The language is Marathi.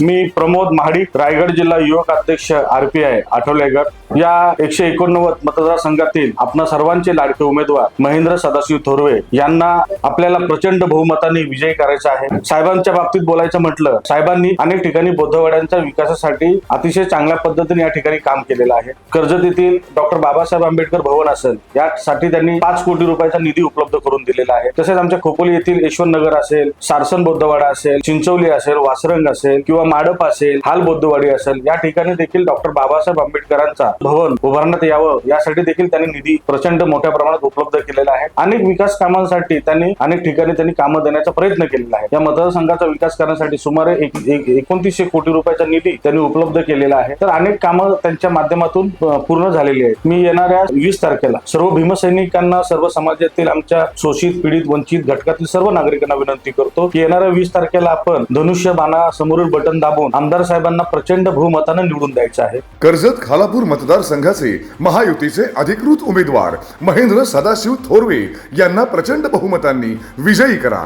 मी प्रमोद महाडिक रायगड जिल्हा युवक अध्यक्ष आरपीआय आठवलेगड या एकशे एकोणनव्वद मतदारसंघातील आपणा सर्वांचे लाडके उमेदवार महेंद्र सदाशिव थोरवे यांना आपल्याला प्रचंड बहुमताने विजयी करायचा आहे. साहेबांच्या बाबतीत बोलायचं म्हटलं साहेबांनी अनेक ठिकाणी बौद्धवाड्यांच्या विकासासाठी अतिशय चांगल्या पद्धतीने या ठिकाणी काम केलेलं आहे. कर्जत येथील डॉक्टर बाबासाहेब आंबेडकर भवन असेल यासाठी त्यांनी पाच कोटी रुपयाचा निधी उपलब्ध करून दिलेला आहे. तसेच आमच्या खोपोली येथील यशवंत नगर असेल सारसन बौद्धवाडा असेल चिंचवली असेल वासरंग असेल किंवा माडप असेल हाल बौद्धवाडी असेल या ठिकाणी देखील डॉक्टर बाबासाहेब आंबेडकरांचा भवन उभारण्यात यावं यासाठी देखील त्यांनी निधी प्रचंड मोठ्या प्रमाणात उपलब्ध केलेला आहे. अनेक विकास कामांसाठी त्यांनी अनेक ठिकाणी त्यांनी कामं देण्याचा प्रयत्न केलेला आहे. या मतदारसंघाचा विकास करण्यासाठी सुमारे एकोणतीसशे कोटी रुपयाचा निधी त्यांनी उपलब्ध केलेला आहे. तर अनेक कामं त्यांच्या माध्यमातून पूर्ण झालेली आहेत. मी येणाऱ्या वीस तारखेला सर्व भीमसैनिकांना सर्व समाजातील आमच्या शोषित पीडित वंचित घटकातील सर्व नागरिकांना विनंती करतो की येणाऱ्या वीस तारखेला आपण धनुष्य बाणा समोरील बटन दाबून आमदार साहेबांना प्रचंड बहुमतानं निवडून द्यायचं आहे. कर्जत खालापूर मतदारसंघाचे महायुतीचे अधिकृत उमेदवार महेंद्र सदाशिव थोरवे यांना प्रचंड बहुमतांनी विजयी करा.